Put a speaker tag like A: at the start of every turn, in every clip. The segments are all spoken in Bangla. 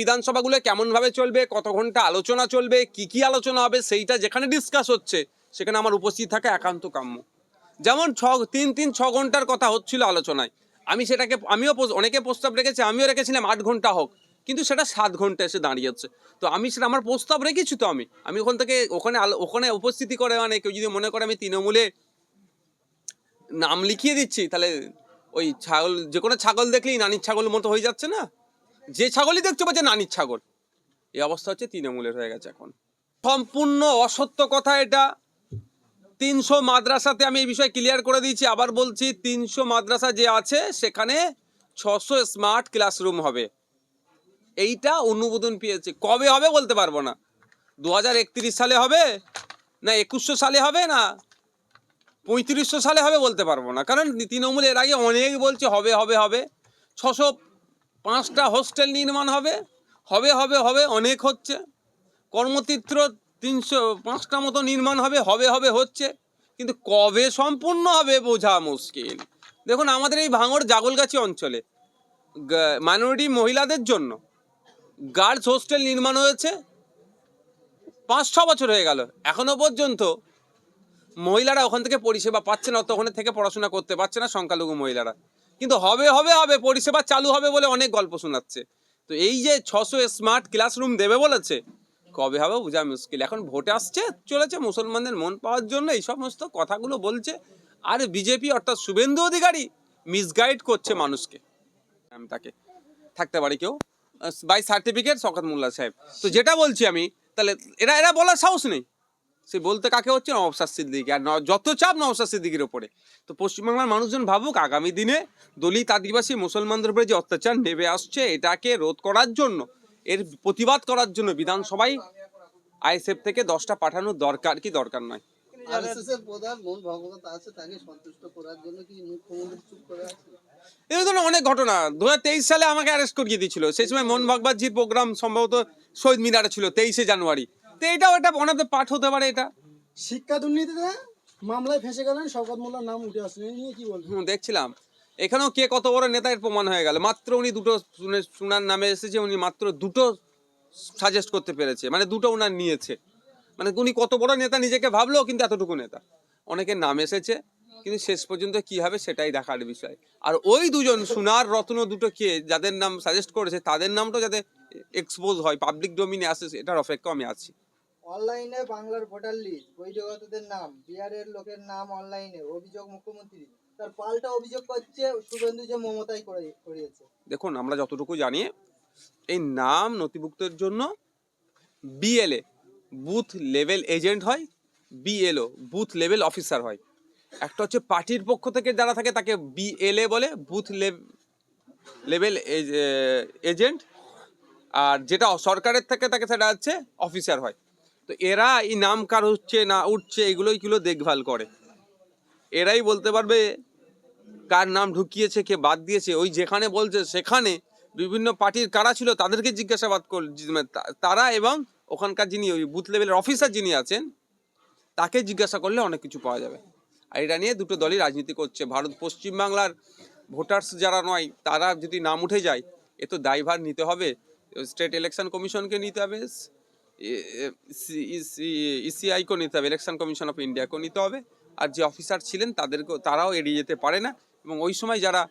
A: বিধানসভাগুলো কেমনভাবে চলবে, কত ঘণ্টা আলোচনা চলবে, কি কি আলোচনা হবে, সেইটা যেখানে ডিসকাস হচ্ছে, সেখানে আমার উপস্থিত থাকা একান্ত কাম্য। যেমন ছ, তিন তিন, ছ ঘণ্টার কথা হচ্ছিল আলোচনায়। আমি সেটাকে, আমিও অনেকে প্রস্তাব রেখেছি, আমিও রেখেছিলাম আট ঘণ্টা হোক, কিন্তু সেটা সাত ঘণ্টা এসে দাঁড়িয়েছে। তো আমি সেটা, আমার প্রস্তাব রেখেছি তো আমি। আমি ওখান থেকে, ওখানে ওখানে উপস্থিতি করে মানে কেউ যদি মনে করে আমি তৃণমূলে নাম লিখিয়ে দিচ্ছি, তাহলে ওই ছাগল, যে কোনো ছাগল দেখলেই নানির ছাগল মতো হয়ে যাচ্ছে না? যে ছাগলই দেখতে পাচ্ছে নানির ছাগল, এই অবস্থা হচ্ছে তৃণমূলের হয়ে গেছে এখন। সম্পূর্ণ অসত্য কথা এটা। তিনশো মাদ্রাসাতে আমি এই বিষয়ে ক্লিয়ার করে দিয়েছি, আবার বলছি তিনশো মাদ্রাসা যে আছে সেখানে ছশো স্মার্ট ক্লাসরুম হবে। এইটা অনুমোদন পেয়েছে। কবে হবে বলতে পারব না। দু হাজার একত্রিশ সালে হবে না একুশশো সালে হবে না পঁয়ত্রিশশো সালে হবে বলতে পারব না। কারণ তৃণমূল এর আগে অনেক বলছে হবে হবে হবে। ছশো পাঁচটা হোস্টেল নির্মাণ হবে। হবে হবে হবে, অনেক হচ্ছে। কর্মতীর্থ তিনশো, পাঁচটা মতো নির্মাণ হবে হবে হবে, হচ্ছে। কিন্তু কবে সম্পূর্ণ হবে বোঝা মুশকিল। দেখুন, আমাদের এই ভাঙড় জাগলগাছি অঞ্চলে মাইনরিটি মহিলাদের জন্য গার্লস হোস্টেল নির্মাণ হয়েছে। পাঁচ, ছ বছর হয়ে গেল। এখনও পর্যন্ত মহিলারা ওখান থেকে পরিষেবা পাচ্ছে না অত ওখানে থেকে পড়াশোনা করতে পারছে না সংখ্যালঘু মহিলারা। কিন্তু হবে হবে হবে, পরিষেবা চালু হবে বলে অনেক গল্প শোনাচ্ছে। তো এই যে ছশো স্মার্ট ক্লাসরুম দেবে বলেছে, কবে হবে বোঝা মুশকিল। এখন ভোটে আসছে, চলেছে, মুসলমানদের মন পাওয়ার জন্য এই সমস্ত কথাগুলো বলছে। আর বিজেপি অর্থাৎ শুভেন্দু অধিকারী মিসগাইড করছে মানুষকে। আমি তাকে থাকতে পারি কেউ? বাই সার্টিফিকেট শকত মোল্লা সাহেব। তো যেটা বলছি আমি, তাহলে এরা এরা বলার সাহস নেই। সে বলতে কাকে হচ্ছে? নবসার সিদ্দিকি আর যত চাপ নবসার সিদ্দিকির ওপরে। তো পশ্চিমবাংলার মানুষজন ভাবুক আগামী দিনে দলিত আদিবাসী মুসলমানদের উপরে যে অত্যাচার নেমে আসছে এটাকে রোধ করার জন্য এর প্রতিবাদ করার জন্য বিধানসভায় আইএসএফ থেকে দশটা পাঠানোর দরকার কি দরকার নয়? এই ধরনের অনেক ঘটনা। দু হাজার তেইশ সালে আমাকে অ্যারেস্ট করিয়ে দিয়েছিল। সেই সময় মোহন ভাগবতজির প্রোগ্রাম সম্ভবত শহীদ মিনারে ছিল তেইশে জানুয়ারি। তো এটাও একটা ওয়ান অফ দ্য পার্ট হতে পারে এটা।
B: শিক্ষা দুর্নীতিতে মামলায় ফেসে গেলেন শওকত মোল্লার নাম উঠে আসছে নিয়ে কি বলবেন?
A: দেখছিলাম। এখানেও কে কত বড় নেতা এর প্রমাণ হয়ে গেল। মাত্র উনি দুটো শুনে শোনার নামে এসেছে উনি মাত্র দুটো সাজেস্ট করতে পেরেছে। মানে দুটো ওনার নিয়েছে। মানে উনি কত বড় নেতা নিজেকে ভাবলো কিন্তু এতটুকু নেতা। অনেকের নাম এসেছে কিন্তু শেষ পর্যন্ত কি হবে সেটাই দেখার বিষয়। আর ওই দুজন সোনার রত্ন দুটো কে যাদের নাম সাজেস্ট করেছে তাদের নামটা যাতে এক্সপোজ হয় পাবলিক ডোমিনে আসে এটার অপেক্ষা আমি আছি।
C: অনলাইনে বাংলার ভোটার লিস্ট বৈধগতদের নাম, বিহারের লোকের নাম অনলাইনে, অভিযোগ মুখ্যমন্ত্রী। তার পাল্টা অভিযোগ করছে শুভেন্দু যে মমতাই করে, করিয়েছে।
A: দেখুন, আমরা যতটুকু জানি, এই নাম নথিভুক্তের জন্য বিএলএ বুথ লেভেল এজেন্ট হয় বিএলও বুথ লেভেল অফিসার হয়। একটা হচ্ছে পার্টির পক্ষ থেকে যারা থাকে, তাকে বিএলএ বলে বুথ লেভেল এজেন্ট আর যেটা সরকারের থেকে তাকে সেটা হচ্ছে অফিসার হয়। তো এরা এই নাম কার হচ্ছে না উঠছে এগুলোই কিলো দেখভাল করে। এরাই বলতে পারবে কার নাম ঢুকিয়েছে, কে বাদ দিয়েছে। ওই যেখানে বলছে সেখানে বিভিন্ন পার্টির কারা ছিল তাদেরকে জিজ্ঞাসাবাদ কর তা- তারা এবং ওখানকার যিনি ওই বুথ লেভেলের অফিসার যিনি আছেন, তাকে জিজ্ঞাসা করলে অনেক কিছু পাওয়া যাবে। আর এটা নিয়ে দুটো দলই রাজনীতি করছে। ভারত পশ্চিমবাংলার ভোটার্স যারা নয়, তারা যদি নাম উঠে যায়, এ তো দায়ভার নিতে হবে। স্টেট ইলেকশন কমিশনকে নিতে হবে। ইসিআইকেও নিতে হবে ইলেকশন কমিশন অফ ইন্ডিয়াকেও নিতে হবে। আর যে অফিসার ছিলেন তাদেরকেও তারাও এড়িয়ে যেতে পারে না। এবং ওই সময় যারা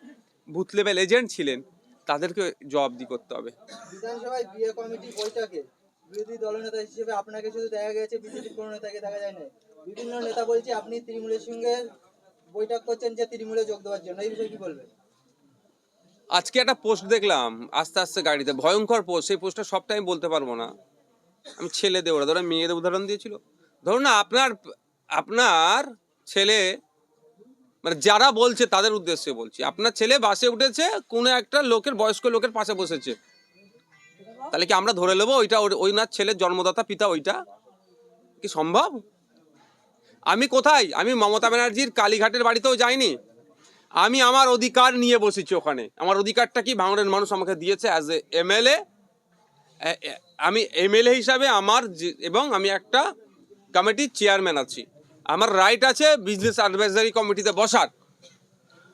A: বুথ লেভেল এজেন্ট ছিলেন তাদেরকে জবাবদি করতে হবে।
C: বিধানসভায় বিয়ে কমিটি বৈঠকে বিরোধী দলনেতা হিসেবে আপনাকে শুধু দেখা গেছে বিজেপির কোনো নেতাকে দেখা যায় না বিভিন্ন নেতা বলছে আপনি তৃণমূলের সঙ্গে বৈঠক করছেন যে তৃণমূলে যোগ দেওয়ার জন্য। এই বিষয়ে কি বলবেন?
A: আজকে একটা পোস্ট দেখলাম আস্তে আস্তে গাড়িতে ভয়ঙ্কর পোস্ট। সেই পোস্টটা সবটা আমি বলতে পারব না। আমি ছেলে দেবো ধরো মেয়েদের উদাহরণ দিয়েছিল। ধরুন না, আপনার আপনার ছেলে মানে যারা বলছে তাদের উদ্দেশ্যে বলছি। আপনার ছেলে বাসে উঠেছে, কোনো একটা লোকের, বয়স্ক লোকের পাশে বসেছে। তাহলে কি আমরা ধরে নেব ওইটা ওর- ওই না ছেলের জন্মদাতা, পিতা ওইটা? কি সম্ভব? আমি কোথায়? আমি মমতা ব্যানার্জির কালীঘাটের বাড়িতেও যাইনি। আমি আমার অধিকার নিয়ে বসেছি ওখানে। আমার অধিকারটা কি ভাঙড়ের মানুষ আমাকে দিয়েছে অ্যাজ এ এমএলএ আমি এমএলএ হিসাবে আমার এবং আমি একটা কমিটির চেয়ারম্যান আছি। আমার রাইট আছে বিজনেস অ্যাডভাইজারি কমিটিতে বসার।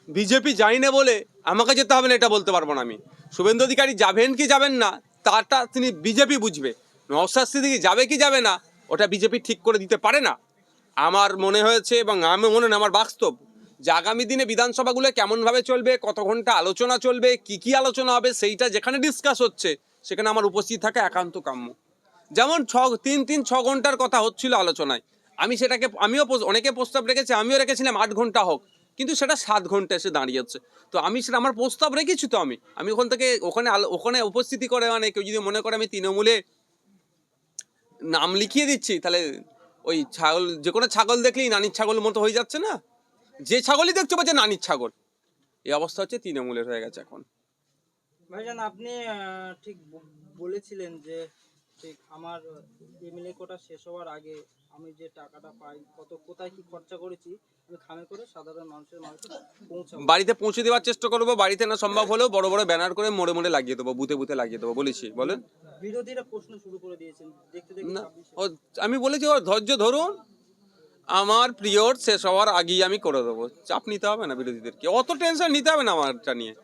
A: বিজেপি যাই না বলে আমাকে যেতে হবে না, এটা বলতে পারব না আমি। শুভেন্দু অধিকারী যাবেন কি যাবেন না তাটা তিনি বিজেপি বুঝবে। নওসাদ সিদ্দিকি যাবে কি যাবে না, ওটা বিজেপি ঠিক করে দিতে পারে না। আমার মনে হয়েছে এবং আমি মনে হয় আমার বাস্তব যে আগামী দিনে বিধানসভাগুলো কেমনভাবে চলবে কত ঘণ্টা আলোচনা চলবে, কি কি আলোচনা হবে, সেইটা যেখানে ডিসকাস হচ্ছে সেখানে আমার উপস্থিত থাকা একান্ত কাম্য। যেমন ছ, তিন তিন, ছ ঘণ্টার কথা হচ্ছিল আলোচনায়। আমি সেটাকে, আমিও অনেকে প্রস্তাব রেখেছি, আমিও রেখেছিলাম আট ঘণ্টা হোক। কিন্তু সেটা সাত ঘণ্টা এসে দাঁড়িয়েছে। তো আমি সেটা, আমার প্রস্তাব রেখেছি তো আমি। আমি ওখান থেকে, ওখানে ওখানে উপস্থিতি করে মানে কেউ যদি মনে করে আমি তৃণমূলে নাম লিখিয়ে দিচ্ছি, তাহলে ওই ছাগল, যে কোনো ছাগল দেখলেই নানির ছাগল মতো হয়ে যাচ্ছে না? যে ছাগলই দেখতে পাচ্ছে নানির ছাগল। এই অবস্থা হচ্ছে তৃণমূলের হয়ে গেছে এখন।
D: ভাইজান আপনি ঠিক বলেছিলেন যে ঠিক আমার এমএলএ কোটা শেষ হওয়ার আগে আমি যে টাকাটা পাই কত কোথায় কি খরচা করেছি আমি খামে করে সাধারণ মানুষের মানুষকে পৌঁছাবো।
A: বাড়িতে পৌঁছে দেওয়ার চেষ্টা করব বাড়িতে না সম্ভব হলেও বড় বড় ব্যানার করে মোড়ে মোড়ে লাগিয়ে দেবো বুথে বুথে লাগিয়ে দেবো বলেছি বলেন।
D: বিরোধীরা প্রশ্ন শুরু করে দিয়েছেন দেখতে দেখতে
A: না আমি বলেছি ও ধৈর্য ধরুন আমার পিরিয়ড শেষ হওয়ার আগেই আমি করে দেবো চাপ নিতে হবে না বিরোধীদেরকে অত টেনশন নিতে হবে না আমারটা নিয়ে।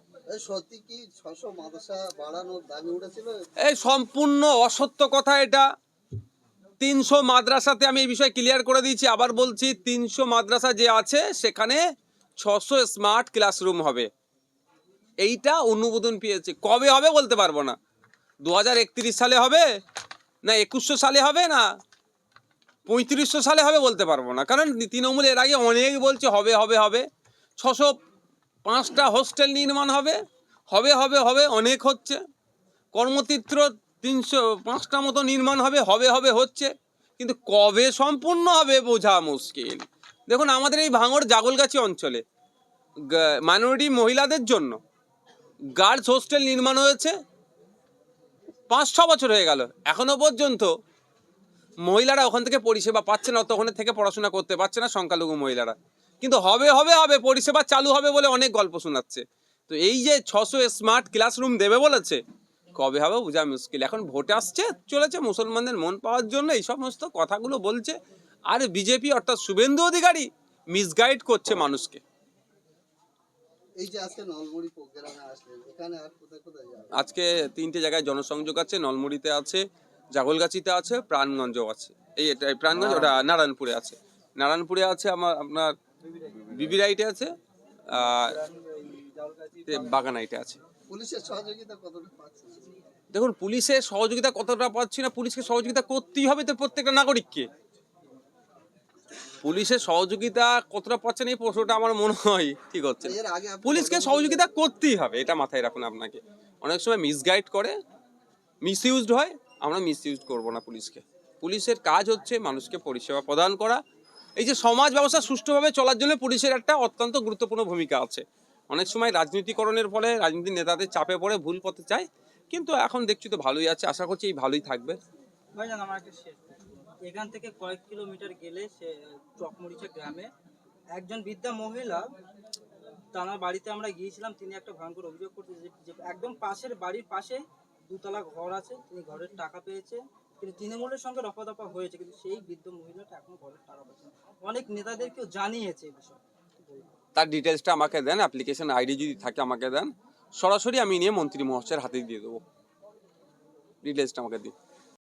E: এই
A: সম্পূর্ণ অসত্য কথা এটা। তিনশো মাদ্রাসাতে আমি এই বিষয়ে ক্লিয়ার করে দিয়েছি। আবার বলছি, তিনশো মাদ্রাসা যে আছে, সেখানে ছশো স্মার্ট ক্লাসরুম হবে। এইটা অনুমোদন পেয়েছে। কবে হবে বলতে পারব না। দু হাজার একত্রিশ সালে হবে না একুশশো সালে হবে না পঁয়ত্রিশশো সালে হবে বলতে পারব না। কারণ তৃণমূল এর আগে অনেক বলছে, হবে হবে হবে। ছশো পাঁচটা হোস্টেল নির্মাণ হবে। হবে হবে হবে, অনেক হচ্ছে। কর্মতীর্থ তিনশো, পাঁচটা মতো নির্মাণ হবে হবে হবে, হচ্ছে। কিন্তু কবে সম্পূর্ণ হবে বোঝা মুশকিল। দেখুন, আমাদের এই ভাঙড় জাগলগাছি অঞ্চলে মাইনরিটি মহিলাদের জন্য গার্লস হোস্টেল নির্মাণ হয়েছে। পাঁচ ছ বছর হয়ে গেল। এখনও পর্যন্ত মহিলারা ওখান থেকে পরিষেবা পাচ্ছে না অত ওখানে থেকে পড়াশোনা করতে পারছে না সংখ্যালঘু মহিলারা। কিন্তু হবে হবে হবে পরিষেবা চালু হবে বলে অনেক গল্প শোনাচ্ছে। তো এই যে ছশো স্মার্ট ক্লাসরুম দেবে বলেছে কবে হবে বোঝা মুশকিল। এখন ভোটে আসছে চলেছে মুসলমানদের মন পাওয়ার জন্য এই সমস্ত কথাগুলো বলছে। আর বিজেপি অর্থাৎ শুভেন্দু অধিকারী মিসগাইড করছে মানুষকে।
E: আজকে
A: তিনটে জায়গায় জনসংযোগ আছে নলমুড়িতে আছে জাগলগাছিতে আছে প্রাণগঞ্জও আছে। এই এটা প্রাণগঞ্জ ওটা নারায়ণপুরে আছে। নারায়ণপুরে আছে আমার আপনার বিবিরাইটে আছে আর বাগান আইটে আছে।
E: পুলিশের সহযোগিতা কতটা
A: দেখুন পুলিশের সহযোগিতা কতটা পাচ্ছি না পুলিশকে সহযোগিতা করতেই হবে তো প্রত্যেকটা নাগরিককে। পুলিশের সহযোগিতা কতটা পাচ্ছে না এই প্রশ্নটা আমার মনে হয় ঠিক হচ্ছে পুলিশকে সহযোগিতা করতেই হবে এটা মাথায় রাখুন আপনাকে। অনেক সময় মিসগাইড করে মিসইউজড হয় আমরা মিসইউজ করব না পুলিশকে। পুলিশের কাজ হচ্ছে মানুষকে পরিষেবা প্রদান করা এই যে সমাজ ব্যবস্থা সুষ্ঠুভাবে চলার জন্য পুলিশের একটা অত্যন্ত গুরুত্বপূর্ণ ভূমিকা আছে। অনেক সময় রাজনীতিকরণের ফলে রাজনীতি নেতাদের চাপে পড়ে ভুল পথে চায় কিন্তু এখন দেখছি তো ভালোই আছে, আশা করছি এই ভালোই থাকবে।
D: এখান থেকে কয়েক কিলোমিটার গেলে সে চকমরিচা গ্রামে একজন বৃদ্ধা মহিলা, তার বাড়িতে আমরা গিয়েছিলাম, তিনি একটা ভয়ঙ্কর অভিযোগ করতে একদম পাশের বাড়ির পাশে দুতলা ঘর আছে, তিনি ঘরের টাকা পেয়েছে, কিন্তু তৃণমূলের সঙ্গে রফা দফা হয়েছে, কিন্তু সেই বৃদ্ধ মহিলাটা এখন ঘরের টাকা পাচ্ছে। অনেক নেতাদেরকেও জানিয়েছে এই বিষয়ে।
A: তার ডিটেলসটা আমাকে দেন, অ্যাপ্লিকেশন আইডি যদি থাকে আমাকে দেন, সরাসরি আমি নিয়ে মন্ত্রী মহাশয়ের হাতে দিয়ে দেবো। ডিটেলসটা আমাকে দিন।